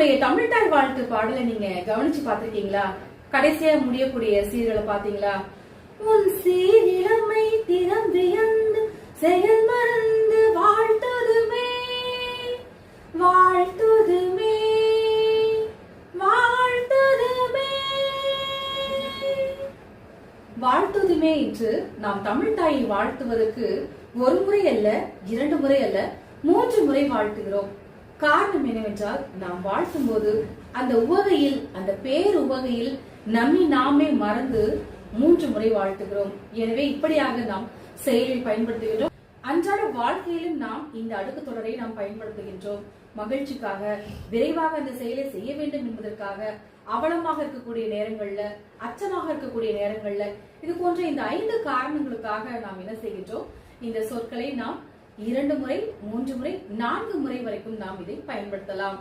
நம்முடைய தமிழ்தாய் வாழ்த்து பாடலை நீங்க கவனிச்சு பாத்திருக்கீங்களா கடைசியா முடியக்கூடிய சீர்களை பாத்தீங்களா உன் சீரிழமை திறம் வியந்து செயல் மறந்து வாழ்த்துதுமே வாழ்த்துதுமே வாழ்த்துதுமே. வாழ்த்துதுமே என்று நாம் தமிழ் தாயை வாழ்த்துவதற்கு ஒரு முறை அல்ல இரண்டு முறை அல்ல மூன்று முறை வாழ்த்துகிறோம். காரணம் என்னவென்றால் நாம் வாழ்த்தும் போது அந்த உவகையில் அந்த பேர் உவகையில் நம்மை நாமே மறந்து மூன்று முறை வாழ்த்துகிறோம். எனவே இப்படியாக நாம் செயலில் பயன்படுத்துகிறோம் அன்றாட வாழ்க்கையிலும் நாம் இந்த அடுக்கு தொடரை நாம் பயன்படுத்துகின்றோம். மகிழ்ச்சிக்காக விரைவாக அந்த செயலை செய்ய வேண்டும் என்பதற்காக அவலமாக இருக்கக்கூடிய நேரங்கள்ல அச்சமாக இருக்கக்கூடிய நேரங்கள்ல இது போன்ற இந்த ஐந்து காரணங்களுக்காக நாம் என்ன செய்கின்றோம்? இந்த சொற்களை நாம் இரண்டு முறை மூன்று முறை நான்கு முறை வரைக்கும் நாம் இதை பயன்படுத்தலாம்.